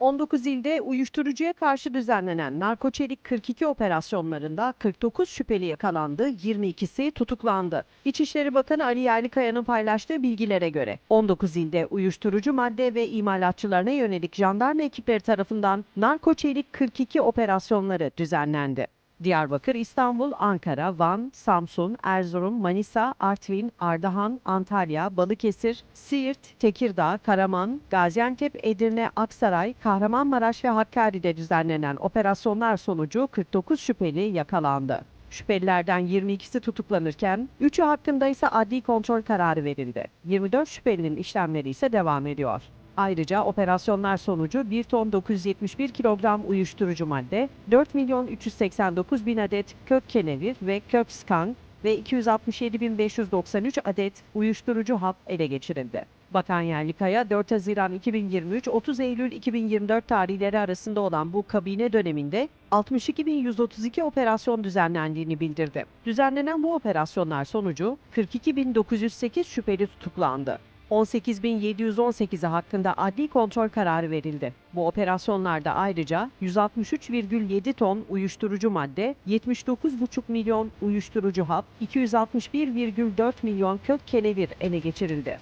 19 ilde uyuşturucuya karşı düzenlenen narkoçelik 42 operasyonlarında 49 şüpheli yakalandı, 22'si tutuklandı. İçişleri Bakanı Ali Yerlikaya'nın paylaştığı bilgilere göre 19 ilde uyuşturucu madde ve imalatçılarına yönelik jandarma ekipleri tarafından narkoçelik 42 operasyonları düzenlendi. Diyarbakır, İstanbul, Ankara, Van, Samsun, Erzurum, Manisa, Artvin, Ardahan, Antalya, Balıkesir, Siirt, Tekirdağ, Karaman, Gaziantep, Edirne, Aksaray, Kahramanmaraş ve Hakkari'de düzenlenen operasyonlar sonucu 49 şüpheli yakalandı. Şüphelilerden 22'si tutuklanırken 3'ü hakkında ise adli kontrol kararı verildi. 24 şüphelinin işlemleri ise devam ediyor. Ayrıca operasyonlar sonucu 1 ton 971 kilogram uyuşturucu madde, 4 milyon 389 bin adet kök kenevir ve kök skank ve 267.593 adet uyuşturucu hap ele geçirildi. Bakan Yerlikaya 4 Haziran 2023-30 Eylül 2024 tarihleri arasında olan bu kabine döneminde 62.132 operasyon düzenlendiğini bildirdi. Düzenlenen bu operasyonlar sonucu 42.908 şüpheli tutuklandı. 18.718'i hakkında adli kontrol kararı verildi. Bu operasyonlarda ayrıca 163,7 ton uyuşturucu madde, 79,5 milyon uyuşturucu hap, 261,4 milyon kök kenevir ele geçirildi.